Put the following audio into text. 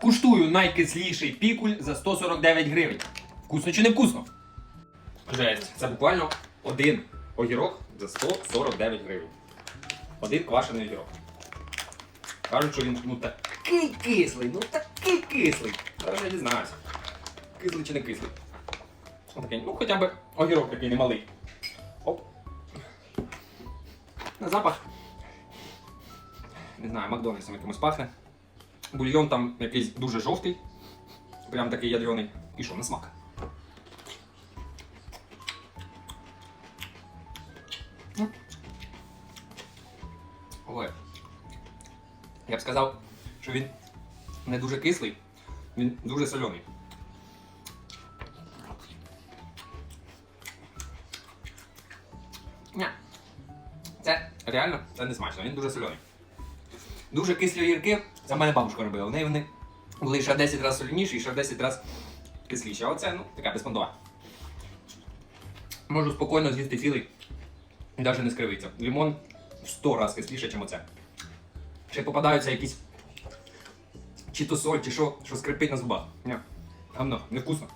Куштую найкисліший пікуль за 149 гривень. Вкусно чи не вкусно? Жесть, це буквально один огірок за 149 гривень. Один квашений огірок. Кажуть, що він ну такий кислий, ну такий кислий. Зараз я дізнаюся. Кислий чи не кислий. Отакий, ну хоча б огірок такий немалий. Оп. На запах. Не знаю, Макдональдсом якимось пахне. Бульйон там якийсь дуже жовтий. Прям такий ядрений. І що, на смак. Ой. Я б сказав, що він не дуже кислий, він дуже соляний. Це реально це не смачно, він дуже соляний. Дуже кислі огірки, це в мене бабушка робила. В неї вони були ще 10 разів соляніші і ще 10 разів кисліші. А оце, ну, така безпондова. Можу спокійно з'їсти цілий і навіть не скривиться. Лимон в 100 разів кисліше, ніж оце. Ще попадаються якісь чи то соль, чи що, що скрипить на зубах. Ні, гавно, невкусно.